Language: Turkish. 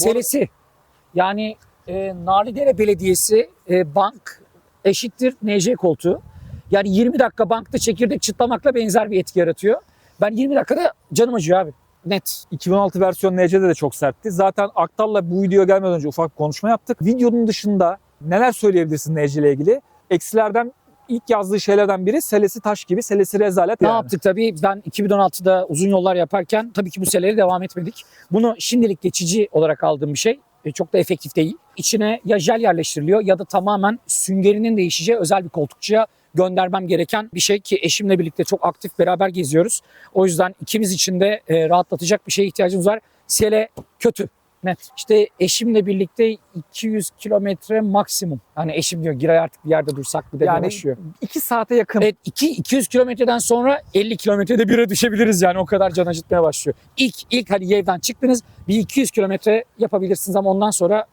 selesi. Yani e, Narlıdere Belediyesi e, bank eşittir NJ koltuğu. Yani 20 dakika bankta çekirdek çıtlamakla benzer bir etki yaratıyor. Ben 20 dakikada canım acıyor abi. Net. 2016 versiyon NC'de de çok sertti. Zaten Aktal'la bu videoya gelmeden önce ufak bir konuşma yaptık. Videonun dışında neler söyleyebilirsin NC ile ilgili? Eksilerden ilk yazdığı şeylerden biri selesi taş gibi, selesi rezalet Ne yani. yaptık tabii ben 2016'da uzun yollar yaparken tabii ki bu seneleri devam etmedik. Bunu şimdilik geçici olarak aldığım bir şey. E, çok da efektif değil. İçine ya jel yerleştiriliyor ya da tamamen süngerinin değişeceği özel bir koltukçuya göndermem gereken bir şey ki eşimle birlikte çok aktif beraber geziyoruz. O yüzden ikimiz için de e, rahatlatacak bir şeye ihtiyacımız var. Sele kötü. Net. İşte eşimle birlikte 200 kilometre maksimum. Hani eşim diyor Giray artık bir yerde dursak bir de Yani başlıyor. 2 saate yakın. Evet 2 200 kilometreden sonra 50 kilometrede bire düşebiliriz yani o kadar can acıtmaya başlıyor. İlk ilk hani evden çıktınız bir 200 kilometre yapabilirsiniz ama ondan sonra